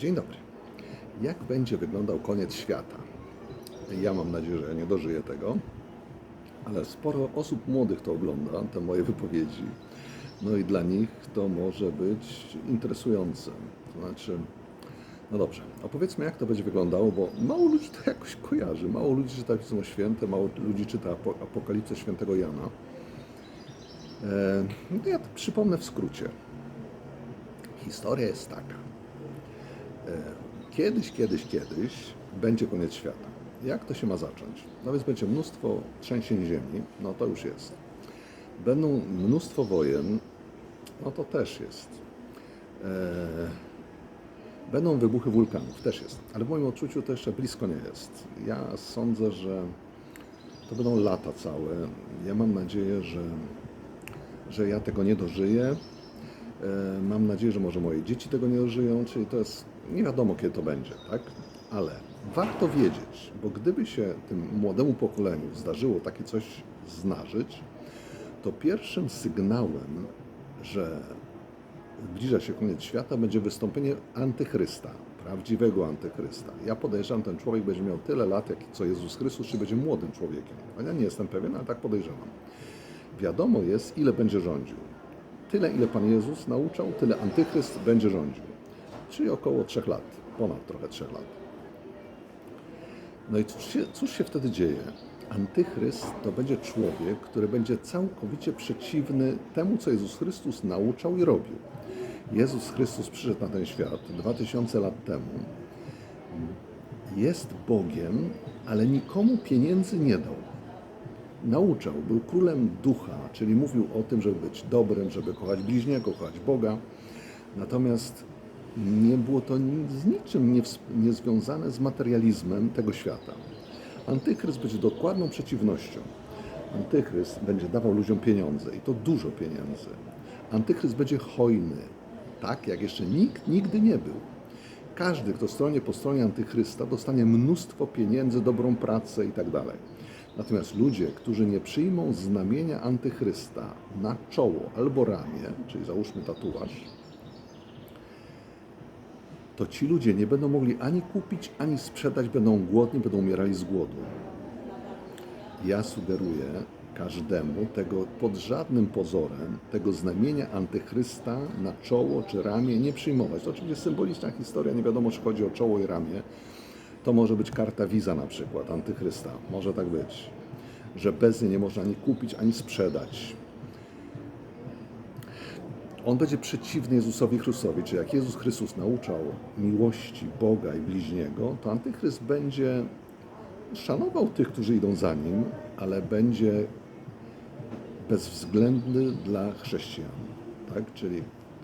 Dzień dobry. Jak będzie wyglądał koniec świata? Ja mam nadzieję, że ja nie dożyję tego, ale sporo osób młodych to ogląda, te moje wypowiedzi. No i dla nich to może być interesujące. To znaczy, no dobrze, opowiedzmy jak to będzie wyglądało, bo mało ludzi to jakoś kojarzy. Mało ludzi czyta Pismo Święte, mało ludzi czyta Apo- Apokalipsę Świętego Jana. E, no ja to przypomnę w skrócie. Historia jest taka. E, Kiedyś, kiedyś, kiedyś będzie koniec świata. Jak to się ma zacząć? No więc będzie mnóstwo trzęsień ziemi, no to już jest. Będą mnóstwo wojen, no to też jest. E, Będą wybuchy wulkanów, też jest. Ale w moim odczuciu to jeszcze blisko nie jest. Ja sądzę, że to będą lata całe. Ja mam nadzieję, że, że ja tego nie dożyję. E, Mam nadzieję, że może moje dzieci tego nie dożyją, czyli to jest nie wiadomo kiedy to będzie, tak? Ale warto wiedzieć, bo gdyby się tym młodemu pokoleniu zdarzyło takie coś zdarzyć, to pierwszym sygnałem, że zbliża się koniec świata, będzie wystąpienie antychrysta, prawdziwego antychrysta. Ja podejrzewam, ten człowiek będzie miał tyle lat, jak co Jezus Chrystus, czy będzie młodym człowiekiem. A ja nie jestem pewien, ale tak podejrzewam. Wiadomo jest, ile będzie rządził. Tyle, ile Pan Jezus nauczał, tyle antychryst będzie rządził. Czyli około trzech lat, ponad trochę trzech lat. No i cóż się, cóż się wtedy dzieje? Antychryst to będzie człowiek, który będzie całkowicie przeciwny temu, co Jezus Chrystus nauczał i robił. Jezus Chrystus przyszedł na ten świat 2000 lat temu. Jest Bogiem, ale nikomu pieniędzy nie dał. Nauczał, był królem ducha, czyli mówił o tym, żeby być dobrym, żeby kochać bliźniego, kochać Boga. Natomiast nie było to z niczym nie, ws- nie z materializmem tego świata. Antychryst będzie dokładną przeciwnością. Antychryst będzie dawał ludziom pieniądze i to dużo pieniędzy. Antychryst będzie hojny, tak jak jeszcze nikt nigdy nie był. Każdy, kto stronie po stronie antychrysta, dostanie mnóstwo pieniędzy, dobrą pracę i tak. Natomiast ludzie, którzy nie przyjmą znamienia antychrysta na czoło albo ramię, czyli załóżmy tatuaż, to ci ludzie nie będą mogli ani kupić, ani sprzedać, będą głodni, będą umierali z głodu. Ja sugeruję każdemu tego pod żadnym pozorem, tego znamienia antychrysta na czoło czy ramię nie przyjmować. To oczywiście symboliczna historia, nie wiadomo czy chodzi o czoło i ramię. To może być karta wiza na przykład antychrysta, może tak być, że bez niej nie można ani kupić, ani sprzedać. On będzie przeciwny Jezusowi Chrystusowi, czyli jak Jezus Chrystus nauczał miłości Boga i bliźniego, to antychryst będzie szanował tych, którzy idą za nim, ale będzie bezwzględny dla chrześcijan. Tak? Czyli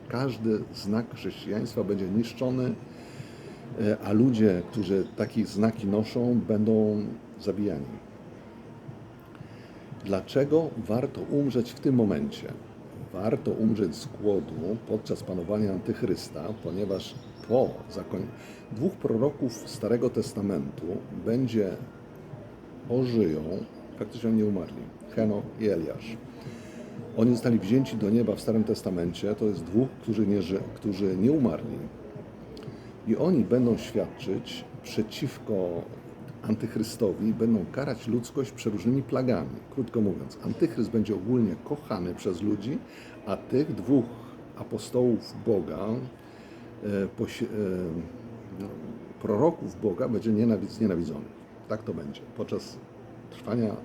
każdy znak chrześcijaństwa będzie niszczony, a ludzie, którzy takie znaki noszą, będą zabijani. Dlaczego warto umrzeć w tym momencie? Warto umrzeć z głodu podczas panowania antychrysta, ponieważ po zakoń... dwóch proroków Starego Testamentu będzie ożyją, faktycznie oni nie umarli, Heno i Eliasz. Oni zostali wzięci do nieba w Starym Testamencie, to jest dwóch, którzy nie, którzy nie umarli. I oni będą świadczyć przeciwko antychrystowi, będą karać ludzkość przeróżnymi plagami. Krótko mówiąc, antychryst będzie ogólnie kochany przez ludzi, a tych dwóch apostołów Boga, e, e, no, proroków Boga będzie nienawidz- znienawidzonych. Tak to będzie podczas trwania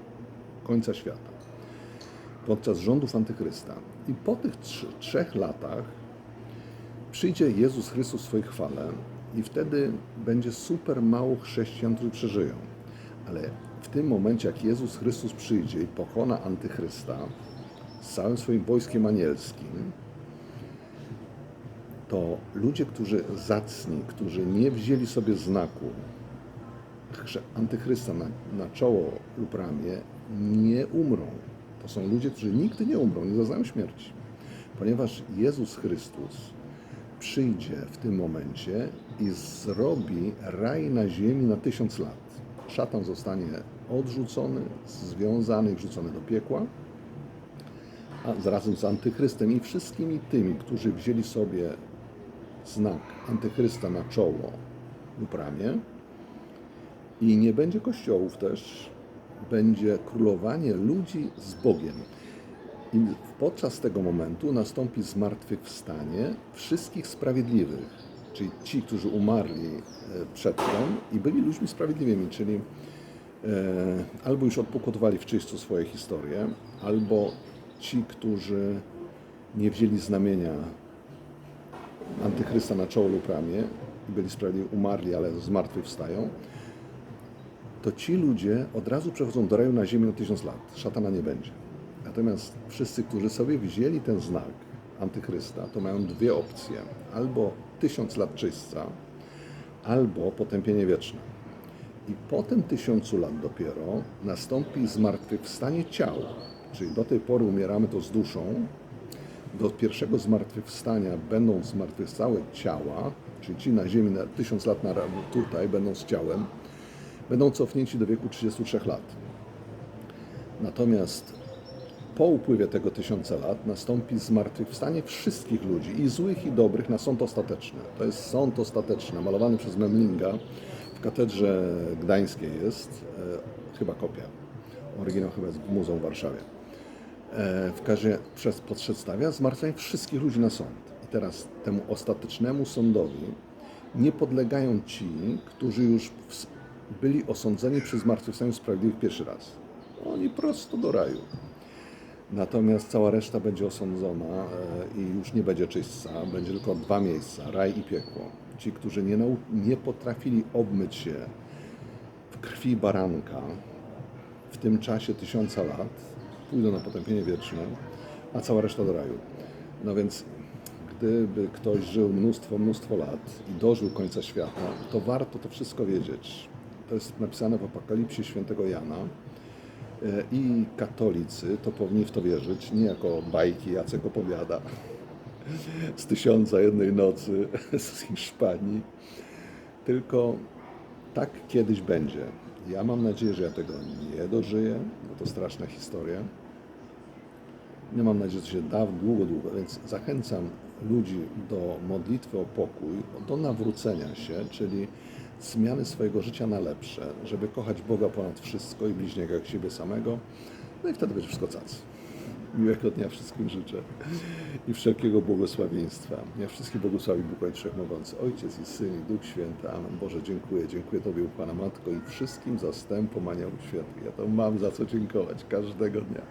końca świata, podczas rządów antychrysta. I po tych trzech latach przyjdzie Jezus Chrystus w swojej chwale i wtedy będzie super mało chrześcijan, którzy przeżyją. Ale w tym momencie, jak Jezus Chrystus przyjdzie i pokona antychrysta z całym swoim wojskiem anielskim, to ludzie, którzy zacni, którzy nie wzięli sobie znaku antychrysta na, na czoło lub ramię, nie umrą. To są ludzie, którzy nigdy nie umrą, nie zaznają śmierci. Ponieważ Jezus Chrystus przyjdzie w tym momencie i zrobi raj na ziemi na tysiąc lat. Szatan zostanie odrzucony, związany wrzucony do piekła, a razem z antychrystem i wszystkimi tymi, którzy wzięli sobie znak antychrysta na czoło lub ramię i nie będzie kościołów też, będzie królowanie ludzi z Bogiem. I podczas tego momentu nastąpi zmartwychwstanie wszystkich sprawiedliwych, czyli ci, którzy umarli e, przedtem i byli ludźmi sprawiedliwymi, czyli e, albo już odpokutowali w czyśćcu swoje historie, albo ci, którzy nie wzięli znamienia antychrysta na czoło lub ramię i byli sprawiedliwi, umarli, ale zmartwychwstają, to ci ludzie od razu przechodzą do raju na ziemię na tysiąc lat. Szatana nie będzie. Natomiast wszyscy, którzy sobie wzięli ten znak antychrysta, to mają dwie opcje. Albo tysiąc lat czyśćca, albo potępienie wieczne. I po tym tysiącu lat dopiero nastąpi zmartwychwstanie ciał. Czyli do tej pory umieramy to z duszą. Do pierwszego zmartwychwstania będą zmartwychwstałe ciała, czyli ci na ziemi na tysiąc lat na, tutaj będą z ciałem, będą cofnięci do wieku 33 lat. Natomiast po upływie tego tysiąca lat nastąpi zmartwychwstanie wszystkich ludzi, i złych, i dobrych, na sąd ostateczny. To jest sąd ostateczny, malowany przez Memlinga. W katedrze gdańskiej jest, e, chyba kopia. Oryginał chyba jest w Muzeum w Warszawie. E, w każdym przez przedstawia zmartwienie wszystkich ludzi na sąd. I teraz temu ostatecznemu sądowi nie podlegają ci, którzy już byli osądzeni przy zmartwychwstaniu sprawiedliwych pierwszy raz. Oni prosto do raju. Natomiast cała reszta będzie osądzona e, i już nie będzie czyśćca, będzie tylko dwa miejsca, raj i piekło. Ci, którzy nie, nie potrafili obmyć się w krwi baranka w tym czasie tysiąca lat, pójdą na potępienie wieczne, a cała reszta do raju. No więc gdyby ktoś żył mnóstwo, mnóstwo lat i dożył końca świata, to warto to wszystko wiedzieć. To jest napisane w Apokalipsie świętego Jana. E, I katolicy to powinni w to wierzyć, nie jako bajki Jacek opowiada z tysiąca jednej nocy z Hiszpanii, tylko tak kiedyś będzie. Ja mam nadzieję, że ja tego nie dożyję, bo to straszna historia. Nie mam nadzieję, że to się da długo, długo, więc zachęcam ludzi do modlitwy o pokój, do nawrócenia się, czyli zmiany swojego życia na lepsze, żeby kochać Boga ponad wszystko i bliźniego jak siebie samego. No i wtedy będzie wszystko cac. Miłego dnia wszystkim życzę i wszelkiego błogosławieństwa. Ja wszystkich błogosławi Bóg Ojciec Wszechmogący, Ojciec i Syn i Duch Święty. Amen. Boże, dziękuję. Dziękuję Tobie, Pana Matko i wszystkim zastępom Aniołów Świętych. Ja to mam za co dziękować każdego dnia.